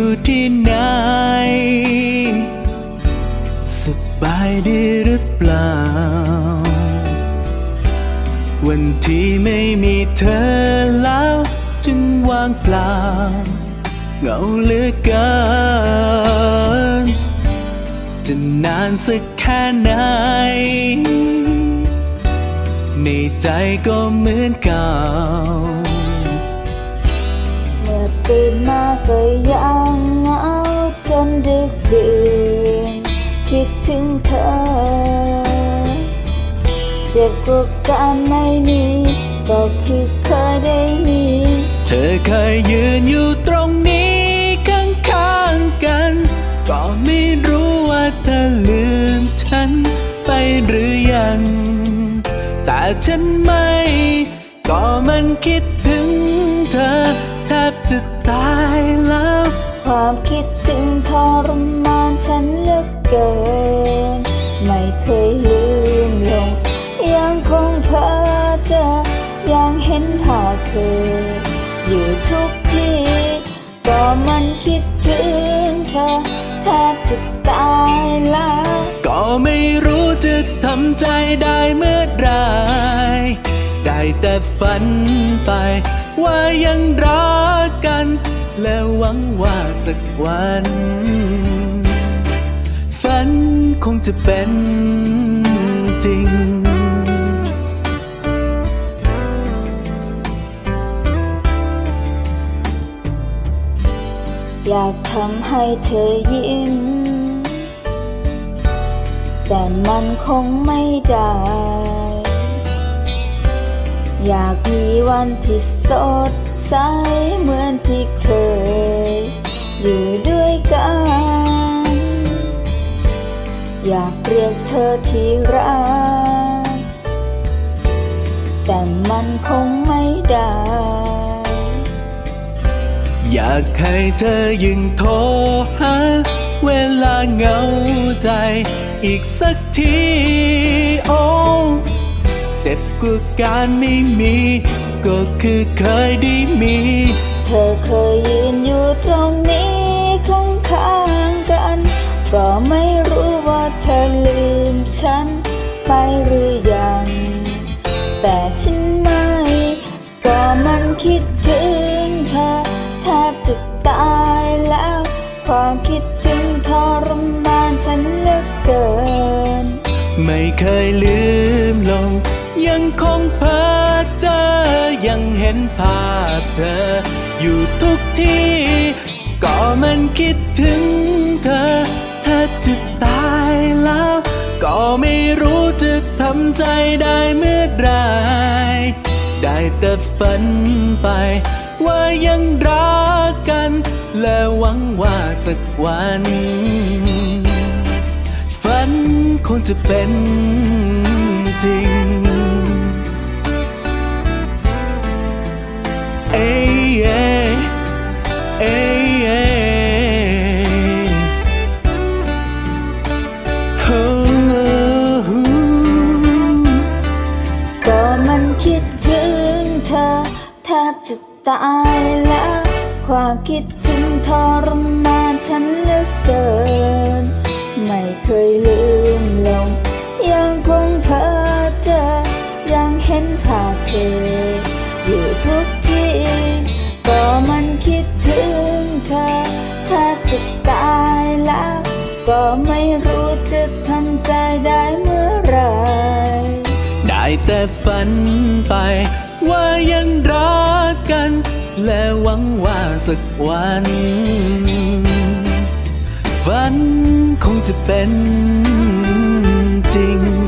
ู่ที่ไหน สบายดีหรือเปล่า วันที่ไม่มีเธอแล้วจึงว่างเปล่า เหงาเหลือเกิน จะนานสักแค่ไหน ในใจก็เหมือนเก่า ตื่นมาก็ยังเหงาจนดึกดื่นคิดถึงเธอ เจ็บกว่าการไม่มี ก็คือเคยได้มี เธอเคยยืนอยู่ตรงนี้ข้างๆกัน ก็ไม่รู้ว่าเธอลืมฉันไปหรือยัง แต่ฉันไม่ ก็มันคิดถึงเธอ แทบจะตายแล้วความคิดถึงทรมานฉันเหลือเกิน ไม่เคยลืมลง ยังคงเพ้อเจอยังเห็นภาพเธอ อยู่ทุกทีก็มันคิดถึงเธอแทบจะตายแล้ว ก็ไม่รู้จะทำใจได้เมื่อไหรได้แต่ฝันไป ว่ายังรักกัน และหวังว่าสักวัน ฝันคงจะเป็นจริงอยากทำให้เธอยิ้ม แต่มันคงไม่ได้ อยากมีวันที่ส สดใสเหมือนที่เคย อยู่ด้วยกัน อยากเรียกเธอที่รัก แต่มันคงไม่ได้ อยากให้เธอยิงโทรหาเวลาเหงาใจ อีกสักที โอ้ เจ็บกว่าการไม่มี ก็คือเคยได้มี เธอเคยยืนอยู่ตรงนี้ข้างข้างๆกัน ก็ไม่รู้ว่าเธอลืมฉันไปหรือยัง แต่ฉันไม่ ก็มันคิดถึงเธอแทบจะตายแล้ว ความคิดถึงทรมานฉันเหลือเกิน ไม่เคยลืมลง ยังคงเพ้อเจอยังเห็ นภาพเธอ อยู่ทุกที่ ก็มันคิดถึงเธอแทบจะตายแล้ว ก็ไม่รู้จะทำใจได้เมื่อไรได้แต่ฝันไป ว่ายังรักกัน และหวังว่าสักวันฝันคงจะเป็นจริง บจะตายแล้ว ความคิดถึงทรมานฉันเหลือเกิน ไม่เคยลืมลง ยังคงเพ้อเจอ ยังเห็นภาพเธอ อยู่ทุกทีก็มันคิดถึงเธอแทบจะตายแล้ว ก็ไม่รู้จะทำใจได้เมื่อไรได้แต่ฝันไป ว่ายังรักกัน และหวังว่าสักวัน ฝันคงจะเป็นจริง